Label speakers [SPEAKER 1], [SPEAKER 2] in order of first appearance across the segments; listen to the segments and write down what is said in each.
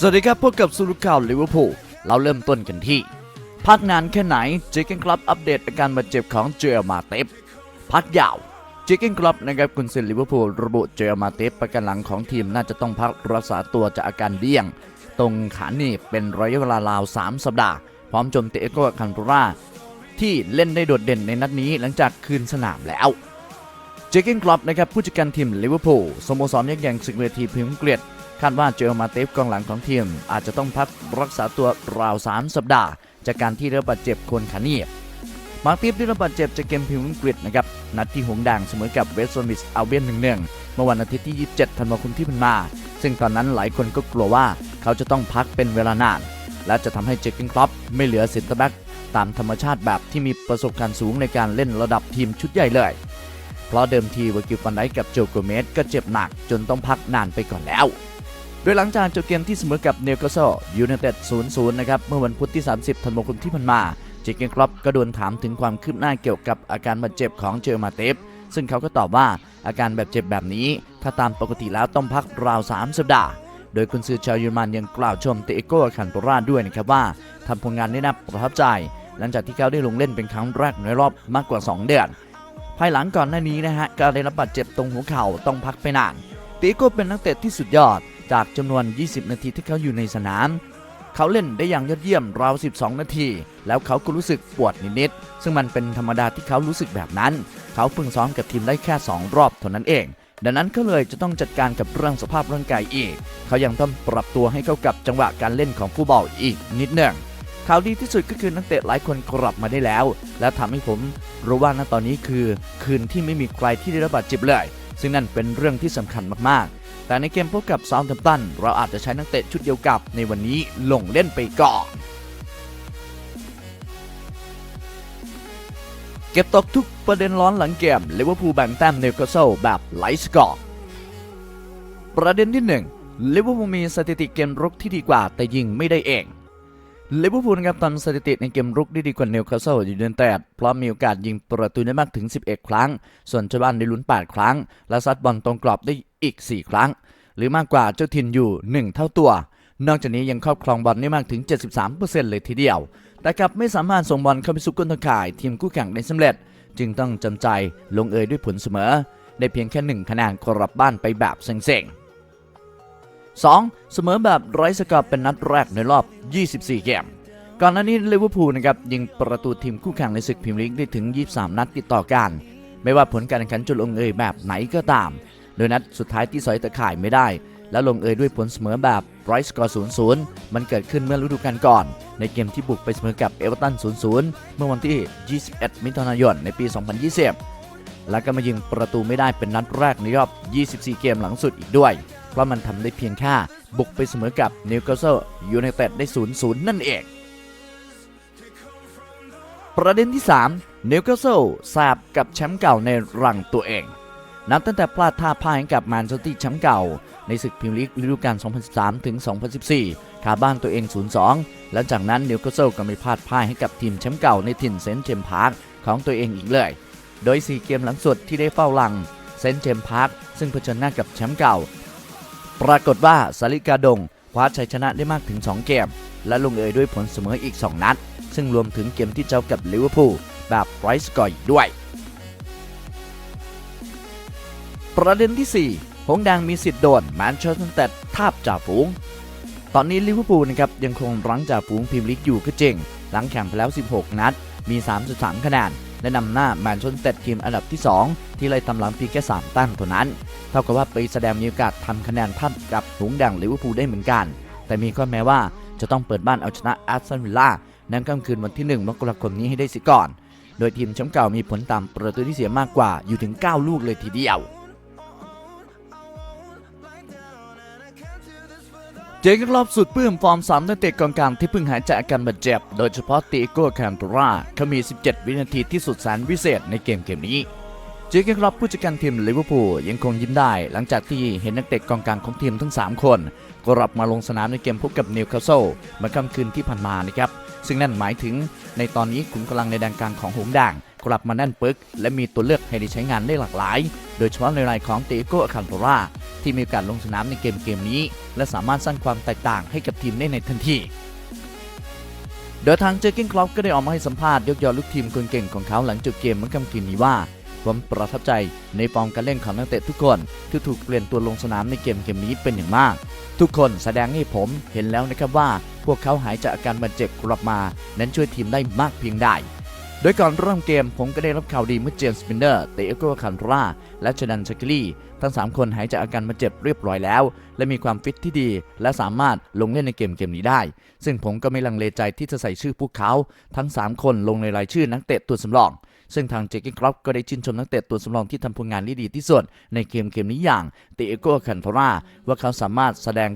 [SPEAKER 1] สวัสดีครับพบกับสุรุข่าวลิเวอร์พูลเราเริ่มต้นกันที่ พักนานแค่ไหนเจเกนคลับอัปเดตอาการบาดเจ็บของเจอมาเตฟพักยาวเจเกนคลับนะครับคุณเซนลิเวอร์พูลระบุเจอมาเตฟประกันหลังของทีมน่าจะต้องพักรักษาตัวจากอาการเดี้ยง ตรงขาหนีบเป็นระยะเวลาราว 3 สัปดาห์ พร้อมโจมตีเอโกคันโตราที่เล่นได้โดดเด่นในนัดนี้หลังจากคืนสนามแล้วเจเกนคลับนะครับผู้จัดการทีมลิเวอร์พูลสโมสรยักษ์ใหญ่ศึกเวทีพรีเมียร์เกรด คาดว่าเจอมาเตฟกองหลังของทีม อาจจะต้องพักรักษาตัวราว 3 สัปดาห์ จากการที่ได้รับบาดเจ็บคนขาหนีบมาร์ติฟได้รับบาดเจ็บจากเกมพรีเมียร์เกรดนะครับนัดที่หงด่างเสมอกับเวสต์บรอมิสอัลเบียนหนึ่งหนึ่งเมื่อวันอาทิตย์ที่ 27 ธันวาคมที่ผ่านมา ซึ่งตอนนั้นหลายคนก็กลัวว่าเขาจะต้องพักเป็นเวลานาน และจะทำให้เจเกนคลับไม่เหลือเซนเตอร์แบ็กตามธรรมชาติแบบที่มีประสบการณ์สูงในการเล่นระดับทีมชุดใหญ่เลย เพราะเดิมทีวากิลฟันไดกับโจโกเมสก็เจ็บหนักจนต้องพักนานไปก่อนแล้ว ดยหลังจากจบเกมที่เสมอกับเนวคาสเซิลยูไนเต็ด 0-0 นะครับ เมื่อวันพุธที่ 30 ธันวาคมที่ผ่านมา เจเกนครอปก็โดนถามถึงความคืบหน้าเกี่ยวกับอาการบาดเจ็บของเจอมาเตฟซึ่งเขาก็ตอบว่าอาการแบาดเจ็บแบบนี้ ถ้าตามปกติแล้วต้องพักราว 3 สัปดาห์ โดยคุณซือชาวเยอรมันยังกล่าวชมเตโก้คันโตราด้วยนะครับว่าทำผลงานได้น่าประทับใจ หลังจากที่เขาได้ลงเล่นเป็นครั้งแรกในรอบมากกว่า 2 เดือนภายหลังก่อนหน้านี้นะฮะก็ได้รับบาดเจ็บตรงหัวเข่าต้องพักไปนานตีโก้เป็นนักเตะที่สุดยอด จากจำนวน 20 นาทีที่เขาอยู่ในสนาม เขาเล่นได้อย่างยอดเยี่ยมราว 12 นาที แล้วเขาก็รู้สึกปวดนิดๆ ซึ่งมันเป็นธรรมดาที่เขารู้สึกแบบนั้น เขาเพิ่งซ้อมกับทีมได้แค่ 2 รอบเท่านั้นเอง ดังนั้นก็เลยจะต้องจัดการกับเรื่องสภาพร่างกายอีก เขายังต้องปรับตัวให้เข้ากับจังหวะการเล่นของผู้บอลอีกนิดหนึ่งข่าวดีที่สุดก็คือนักเตะหลายคนกลับมาได้แล้ว และทำให้ผมรู้ว่าณตอนนี้คือ คืนที่ไม่มีใครที่ได้รับบาดเจ็บเลย ซึ่งนั่นเป็นเรื่องที่สำคัญมากๆ แต่ในเกมพบกับซาวด์แฮมป์ตันเราอาจจะใช้นักเตะชุดเดียวกับในวันนี้ลงเล่นไปก่อนเก็บตกทุกประเด็นร้อนหลังเกมลิเวอร์พูลแบ่งแต้มนิวคาสเซิลแบบไลท์สกอร์ประเด็นที่1ลิเวอร์พูลมีสถิติเกมรุกที่ดีกว่าแต่ยิงไม่ได้เอง ลิเวอร์พูลครับทำสถิติในเกมรุกได้ดีกว่านิวคาสเซิลอยู่เดือนแต่เพราะมีโอกาสยิงประตูได้มากถึง 11 ครั้ง ส่วนเจ้าบ้านได้ลุ้น 8 ครั้ง และซัดบอลตรงกรอบได้อีก 4 ครั้ง หรือมากกว่าเจ้าถิ่นอยู่ 1 เท่าตัว นอกจากนี้ยังครอบครองบอลได้มากถึง 73%เลยทีเดียว แต่กลับไม่สามารถส่งบอลเข้าไปสู่ก้นตะข่าย ทีมคู่แข่งได้สำเร็จ จึงต้องจำใจลงเอยด้วยผลเสมอ ได้เพียงแค่หนึ่งคะแนนกลับบ้านไปแบบเซ็งๆ 2. เสมอแบบไร้สกอร์เป็นนัดแรกในรอบ 24 เกม ก่อนหน้านี้ลิเวอร์พูลนะครับยิงประตูทีมคู่แข่งในศึกพรีเมียร์ลีกได้ถึง 23 นัดติดต่อกัน ไม่ว่าผลการแข่งขันจะลงเอยแบบไหนก็ตาม โดยนัดสุดท้ายที่สอยตะข่ายไม่ได้ และลงเอยด้วยผลเสมอแบบไร้สกอร์0-0 มันเกิดขึ้นเมื่อฤดูกาลก่อน ในเกมที่บุกไปเสมอกับเอเวอร์ตัน 0-0 เมื่อวันที่ 21 มิถุนายนในปี 2020 แล้วก็มายิงประตูไม่ได้เป็นนัดแรกในรอบ 24 เกมหลังสุดอีกด้วย ราะมันทำได้เพียงแค่บุกไปเสมอกับนิวคาสเซิลยูไนเต็ดได้ 0-0 นั่นเอง ประเด็นที่ 3 นิวคาสเซิลแสบกับแชมป์เก่าในรังตัวเอง นับตั้งแต่พลาดท่าพ่ายให้กับแมนเชสเตอร์แชมป์เก่า ในศึกพรีเมียร์ลีกฤดูกาล 2013 ถึง 2014คาบ้านตัวเอง 0-2และจากนั้นนิวคาสเซิลก็ไม่พลาดพ่ายให้กับทีมแชมป์เก่าในถิ่นเซนต์เจมส์พาร์คของตัวเองอีกเลย โดย 4 เกมหลังสุดที่ได้เฝ้าหลังเซนต์เจมส์พาร์คซึ่งเผชิญหน้ากับแชมป์เก่า ปรากฏว่าซาลิกาดงคว้าชัยชนะได้มากถึง 2 เกม และลงเอยด้วยผลเสมออีก 2 นัด ซึ่งรวมถึงเกมที่เจอกับลิเวอร์พูลแบบไร้สกอร์อีกด้วย ประเด็นที่ 4 หงแดงมีสิทธิ์โดนแมนเชสเตอร์ยูไนเต็ดทาบจ่าฝูง ตอนนี้ลิเวอร์พูลนะครับยังคงรั้งจ่าฝูงพรีเมียร์ลีกอยู่ก็จริง หลังแข่งไปแล้ว 16 นัด มี 33 คะแนน และนำหน้าแมนเชสเตอร์ยูไนเต็ดทีมอันดับที่ 2 ที่ไล่ตำหลังเพียงแค่3แต้มเท่านั้น เท่ากับว่าปีแสดงมีโอกาสทำคะแนนทัดกับหงส์แดงลิเวอร์พูลได้เหมือนกัน แต่มีข้อแม้ว่าจะต้องเปิดบ้านเอาชนะแอสตันวิลล่าในค่ำคืนวันที่ 1 มกราคมนี้ให้ได้สิก่อน โดยทีมแชมป์เก่ามีผลตามประตูที่เสียมากกว่าอยู่ถึง 9 ลูกเลยทีเดียว เจอกันรอบสุดปลื้มฟอร์ม3นักเตะกองกลางที่เพิ่งหายจากอาการบาดเจ็บ โดยเฉพาะตีโก้แคนตราเขามี 17 วินาทีที่สุดแสนวิเศษในเกมเกมนี้เจอกันรอบผู้จัดการทีมลิเวอร์พูลยังคงยิ้มได้ หลังจากที่เห็นนักเตะกองกลางของทีมทั้ง 3 คนกลับมาลงสนามในเกมพบกับนิวคาสเซิลเมื่อค่ำคืนที่ผ่านมานะครับ ซึ่งนั่นหมายถึงในตอนนี้ขุมกำลังในแดนกลางของหงด่าง กลับมาแน่นปึก และมีตัวเลือกให้ได้ใช้งานได้หลากหลาย โดยเฉพาะในรายของเตโกอาคันโตราที่มีกาสลงสนามในเกมเกมนี้ และสามารถสร้างความแตกต่างให้กับทีมได้ในทันทีโดยทางเจอร์กินคลอปก็ได้ออกมาให้สัมภาษณ์ยกยอลูกทีมคนเก่งของเขาหลังจบเกมเมื่อค่ำคืนนี้ว่าผมประทับใจในฟอร์มการเล่นของนักเตะทุกคนที่ถูกเปลี่ยนตัวลงสนามในเกมเกมนี้เป็นอย่างมาก ทุกคนแสดงให้ผมเห็นแล้วนะครับว่า พวกเขาหายจากอาการบาดเจ็บกลับมา นั้นช่วยทีมได้มากเพียงใด โดยก่อนเริ่มเกมผมก็ได้รับข่าวดีเมื่อเจมส์สปินเนอร์ เตโกคันราและชดันชักลี่ ทั้ง 3 คนหายจากอาการบาดเจ็บเรียบร้อยแล้ว และมีความฟิตที่ดี และสามารถลงเล่นในเกมเกมนี้ได้ ซึ่งผมก็ไม่ลังเลใจที่จะใส่ชื่อพวกเขา ทั้ง 3 คนลงในรายชื่อนักเตะตัวสำรอง ซึ่งทางเจคกี้ครอปก็ได้ชื่นชมนักเตะตัวสำรองที่ทำผลงานได้ดีที่สุดในเกมเกมนี้อย่างเตโกคันทราว่าเขาสามารถแสดง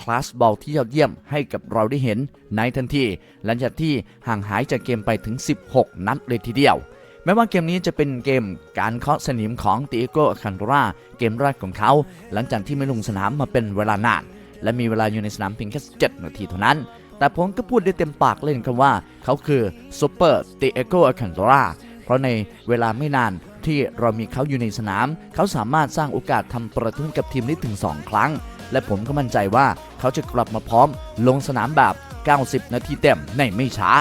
[SPEAKER 1] คลาสบอลที่ยอดเยี่ยมให้กับเราได้เห็นในทันที หลังจากที่ห่างหายจากเกมไปถึง 16 นัดเลยทีเดียวแม้ว่าเกมนี้จะเป็นเกมการเคาะสนิมของติโกคันโตราเกมแรกของเขา หลังจากที่ไม่ลงสนามมาเป็นเวลานาน และมีเวลาอยู่ในสนามเพียงแค่ 7 นาทีเท่านั้น แต่ผมก็พูดได้เต็มปากเล่นคำว่า เขาคือซูเปอร์ติเอโกคันโตราเพราะในเวลาไม่นานที่เรามีเขาอยู่ในสนาม เขาสามารถสร้างโอกาสทำประตูกับทีมได้ถึง 2 ครั้ง และผมก็มั่นใจว่าเขาจะกลับมาพร้อมลงสนามแบบ 90 นาทีเต็มในไม่ช้า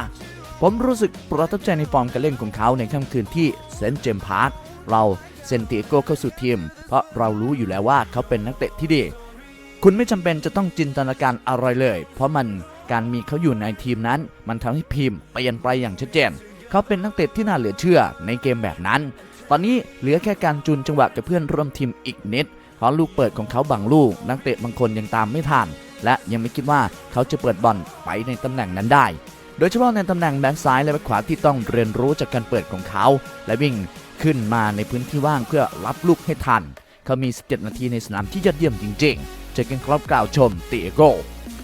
[SPEAKER 1] ผมรู้สึกประทับใจในฟอร์มการเล่นของเขาในค่ำคืนที่เซนต์เจมส์พาร์คเราเซนติโกเข้าสู่ทีม เพราะเรารู้อยู่แล้วว่าเขาเป็นนักเตะที่ดี คุณไม่จำเป็นจะต้องจินตนาการอะไรเลย เพราะมันการมีเขาอยู่ในทีมนั้น มันทำให้ทีมเปลี่ยนไปอย่างชัดเจน เขาเป็นนักเตะที่น่าเหลือเชื่อในเกมแบบนั้น ตอนนี้เหลือแค่การจูนจังหวะกับเพื่อนร่วมทีมอีกนิด เพราะลูกเปิดของเขาบางลูก นักเตะบางคนยังตามไม่ทัน และยังไม่คิดว่าเขาจะเปิดบอลไปในตำแหน่งนั้นได้ โดยเฉพาะในตำแหน่งแบ็คซ้ายและแบ็คขวาที่ต้องเรียนรู้จากการเปิดของเขา และวิ่งขึ้นมาในพื้นที่ว่างเพื่อรับลูกให้ทัน เขามี 17 นาทีในสนามที่ยอดเยี่ยมจริงๆเจอกันครอบกล่าวชมติเอโก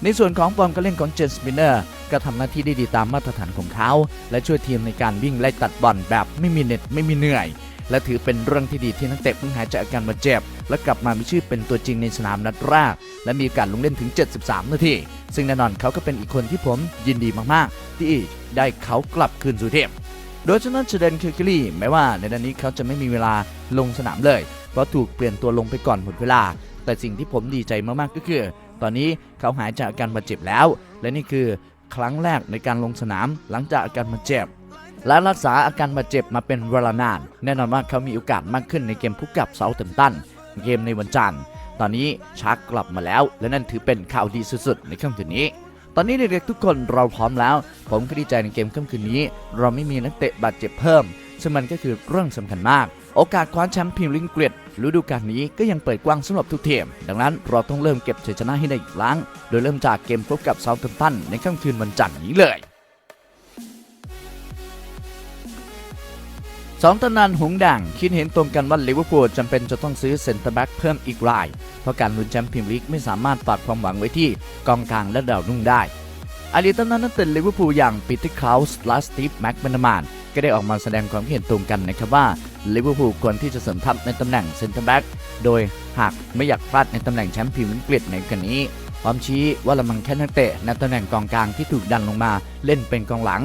[SPEAKER 1] ในส่วนของฟอร์มการเล่นของเจนสปินเนอร์ก็ทำหน้าที่ได้ดีตามมาตรฐานของเขา และช่วยทีมในการวิ่งไล่ตัดบอลแบบไม่มีเหน็ดไม่มีเหนื่อย และถือเป็นเรื่องที่ดีที่นักเตะเพิ่งหายจากอาการบาดเจ็บ และกลับมามีชื่อเป็นตัวจริงในสนามนัดแรก และมีกาสลงเล่นถึง 73 นาที ซึ่งแน่นอนเขาก็เป็นอีกคนที่ผมยินดีมากๆ ที่ได้เขากลับคืนสู่ทีมโดยชนะเชเดนคิลกิลี่แม้ว่าในนัดนี้เขาจะไม่มีเวลาลงสนามเลย เพราะถูกเปลี่ยนตัวลงไปก่อนหมดเวลา แต่สิ่งที่ผมดีใจมากๆก็คือ ตอนนี้เขาหายจากอาการบาดเจ็บแล้ว และนี่คือครั้งแรกในการลงสนามหลังจากอาการบาดเจ็บและรักษาอาการบาดเจ็บมาเป็นเวลานาน แน่นอนว่าเขามีโอกาสมากขึ้นในเกมพบกับเซาท์แฮมตัน เกมในวันจันทร์ ตอนนี้ชักกลับมาแล้ว และนั่นถือเป็นข่าวดีสุดๆในค่ำคืนนี้ ตอนนี้เด็กๆทุกคนเราพร้อมแล้ว ผมก็ดีใจในเกมค่ำคืนนี้ เราไม่มีนักเตะบาดเจ็บเพิ่ม ซึ่งมันก็คือเรื่องสำคัญมาก โอกาสคว้าแชมป์พรีเมียร์ลีกอังกฤษฤดูกาลนี้ก็ยังเปิดกว้างสำหรับทุกทีม ดังนั้นเราต้องเริ่มเก็บชัยชนะให้ได้อีกครั้ง โดยเริ่มจากเกมพบกับเซาท์แฮมป์ตันในค่ำคืนวันจันทร์นี้เลย สองตำนานหงด่าง คิดเห็นตรงกันว่าลิเวอร์พูลจำเป็นจะต้องซื้อเซนเตอร์แบ็กเพิ่มอีกราย เพราะการลุ้นแชมป์พรีเมียร์ลีกไม่สามารถฝากความหวังไว้ที่กองกลางและดาวรุ่งได้อดีตตำนานนักเตะลิเวอร์พูลอย่างปีเตอร์คลาวส์และสตีฟแม็กแมนมานก็ได้ออกมาแสดงความคิดเห็นตรงกันนะครับว่าลิเวอร์พูลควรที่จะเสริมทัพในตำแหน่งเซนเตอร์แบ็กโดยหากไม่อยากพลาดในตำแหน่งแชมป์พรีเมียร์ลีกในกันนี้ พร้อมชี้ว่าละมังแค่นักเตะในตำแหน่งกองกลางที่ถูกดันลงมาเล่นเป็นกองหลัง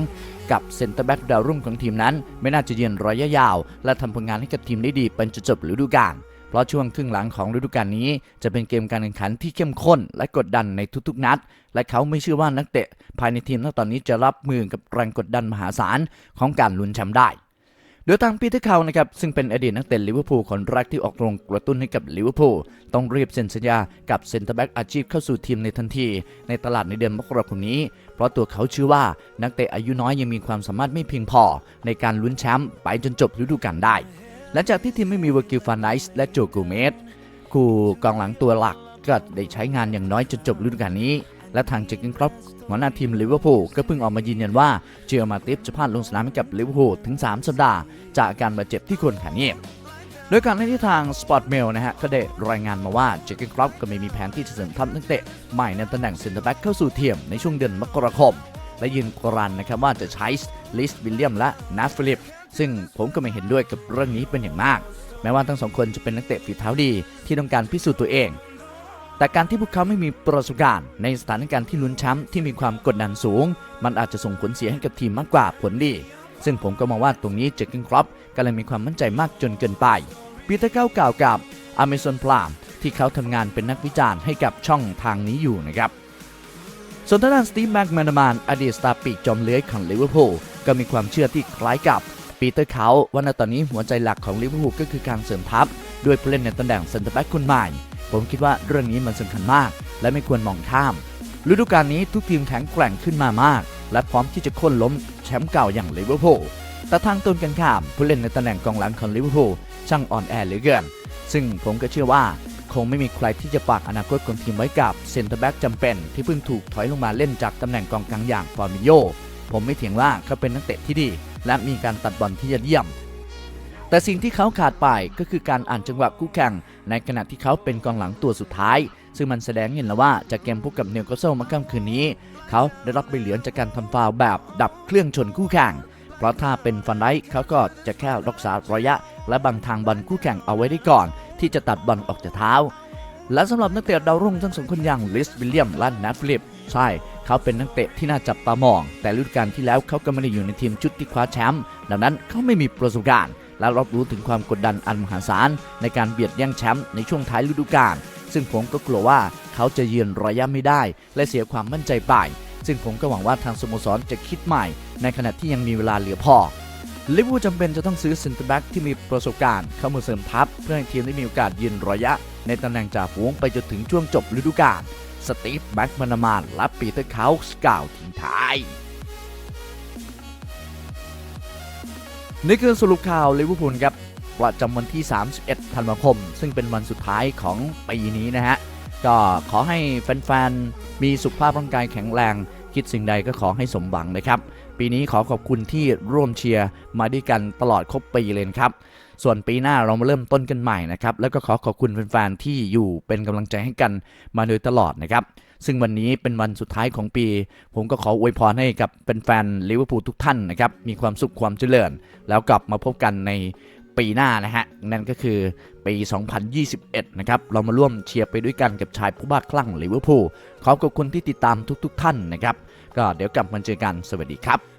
[SPEAKER 1] กับเซนเตอร์แบ็กดาวรุ่งของทีมนั้น ไม่น่าจะยืนระยะยาว และทำผลงานให้กับทีมได้ดีเป็นจนจบฤดูกาลเพราะช่วงครึ่งหลังของฤดูกาลนี้ จะเป็นเกมการแข่งขันที่เข้มข้น และกดดันในทุกๆนัด และเขาไม่เชื่อว่านักเตะ ภายในทีมณตอนนี้จะรับมือกับแรงกดดันมหาศาลของการลุ้นแชมป์ได้ โดยทางปีเตอร์เขานะครับซึ่งเป็นอดีตนักเตะลิเวอร์พูลคนแรกที่ออกโรงกระตุ้นให้กับลิเวอร์พูลต้องรีบเซ็นสัญญากับเซนเตอร์แบ็กอาชีพเข้าสู่ทีมในทันที ในตลาดในเดือนมกราคมนี้ เพราะตัวเขาเชื่อว่านักเตะอายุน้อยยังมีความสามารถไม่เพียงพอ ในการลุ้นแชมป์ไปจนจบฤดูกาลได้ หลังจากที่ทีมไม่มีวากิลฟานไนส์และโจกูเมสคู่กองหลังตัวหลักก็ได้ใช้งานอย่างน้อยจนจบฤดูกาลนี้ และทางเจคกินครอปหัวหน้าทีมลิเวอร์พูลก็เพิ่งออกมายืนยันว่าเจอมาติฟจะพลาดลงสนามให้กับลิเวอร์พูลถึง 3 สัปดาห์ จากอาการบาดเจ็บที่คนขาเงียบโดยการที่ทาง Sport Mail นะฮะก็ได้รายงานมาว่าเจคกินครอปก็ไม่มีแผนที่จะเสริมทัพนักเตะใหม่ในตำแหน่งเซนเตอร์แบ็กเข้าสู่ทีมในช่วงเดือนมกราคม และยืนกรันนะครับว่าจะใช้ลิสวิลเลียมและนัทฟิลิปซึ่งผมก็ไม่เห็นด้วยกับเรื่องนี้เป็นอย่างมาก แม้ว่าทั้งสองคนจะเป็นนักเตะฝีเท้าดีที่ต้องการพิสูจน์ตัวเอง แต่การที่พวกเขาไม่มีประสบการณ์ในสถานการณ์ที่ลุ้นแชมป์ที่มีความกดดันสูง มันอาจจะส่งผลเสียให้กับทีมมากกว่าผลดี ซึ่งผมก็มองว่าตรงนี้เจคกินครอปกำลังมีความมั่นใจมากจนเกินไปปีเตอร์เก้ากล่าวกับ Amazon Prime ที่เขาทำงานเป็นนักวิจารณ์ให้กับช่องทางนี้อยู่นะครับส่วนทางด้านสตีฟแม็กแมนมานอดีตสตาร์ปีกจอมเลื้อยของลิเวอร์พูลก็มีความเชื่อที่คล้ายกับปีเตอร์เขาว่าในตอนนี้หัวใจหลักของลิเวอร์พูลก็คือการเสริมทัพด้วยผู้เล่นในตำแหน่งเซนเตอร์แบ็กคนใหม่ ผมคิดว่าเรื่องนี้มันสำคัญมาก และไม่ควรมองข้าม ฤดูกาลนี้ทุกทีมแข็งแกร่งขึ้นมามาก และพร้อมที่จะค่นล้มแชมป์เก่าอย่างลิเวอร์พูลแต่ทางตนกันข้าม ผู้เล่นในตำแหน่งกองหลังของลิเวอร์พูลช่างอ่อนแอเหลือเกิน ซึ่งผมก็เชื่อว่าคงไม่มีใครที่จะฝากอนาคตของทีมไว้กับเซนเตอร์แบ็กจำเป็นที่เพิ่งถูกถอยลงมาเล่นจากตำแหน่งกองกลางอย่างฟอร์มิโย ผมไม่เถียงว่าเขาเป็นนักเตะที่ดี และมีการตัดบอลที่ยอดเยี่ยม แต่สิ่งที่เขาขาดไปก็คือการอ่านจังหวะคู่แข่ง ในขณะที่เขาเป็นกองหลังตัวสุดท้าย ซึ่งมันแสดงเห็นแล้วว่าจากเกมพบกับเนวคาสเซลมื่อค่ำคืนนี้ เขาได้รับใบเหลืองจากการทำฟาวแบบดับเครื่องชนคู่แข่ง เพราะถ้าเป็นฟันไดเขาก็จะแค่รักษาระยะ และบังทางบอลคู่แข่งเอาไว้ได้ก่อน ที่จะตัดบอลออกจากเท้า และสำหรับนักเตะดาวรุ่งทั้งสองคนอย่างลิสวิลเลียมและนัทฟิลิปใช่เขาเป็นนักเตะที่น่าจับตามอง แต่ฤดูกาลที่แล้วเขาก็ไม่ได้อยู่ในทีมชุดที่คว้าแชมป์ดังนั้นเขาไม่มีประสบการณ์ และรับรู้ถึงความกดดันอันมหาศาลในการเบียดแย่งแชมป์ในช่วงท้ายฤดูกาลซึ่งผมก็กลัวว่าเขาจะยืนระยะไม่ได้ และเสียความมั่นใจไป ซึ่งผมก็หวังว่าทางสโมสรจะคิดใหม่ ในขณะที่ยังมีเวลาเหลือพอลิเวอร์พูลจำเป็นจะต้องซื้อเซนเตอร์แบ็กที่มีประสบการณ์เข้ามาเสริมทัพ เพื่อให้ทีมได้มีโอกาสยืนระยะ ในตำแหน่งจ่าฝูงไปจนถึงช่วงจบฤดูกาลสตีฟแบ็กมานามานและปีเตอร์เคาส์กล่าวทิ้งท้าย นี่คือสรุปข่าวลิเวอร์พูลครับประจำวันที่ 31 ธันวาคม ซึ่งเป็นวันสุดท้ายของปีนี้นะฮะ ก็ขอให้แฟนๆ มีสุขภาพร่างกายแข็งแรง คิดสิ่งใดก็ขอให้สมหวังนะครับ ปีนี้ขอขอบคุณที่ร่วมเชียร์มาด้วยกันตลอดครบปีเลยครับ ส่วนปีหน้าเรามาเริ่มต้นกันใหม่นะครับ แล้วก็ขอขอบคุณแฟนๆที่อยู่เป็นกำลังใจให้กันมาโดยตลอดนะครับ ซึ่งวันนี้เป็นวันสุดท้ายของปี ผมก็ขออวยพรให้กับเป็นแฟนลิเวอร์พูลทุกท่านนะครับ มีความสุขความเจริญ แล้วกลับมาพบกันในปีหน้านะฮะ นั่นก็คือปี 2021 นะครับ เรามาร่วมเชียร์ไปด้วยกันกับชายผู้บ้าคลั่งลิเวอร์พูลขอบคุณที่ติดตามทุกๆท่านนะครับ ก็เดี๋ยวกลับมาเจอกันสวัสดีครับ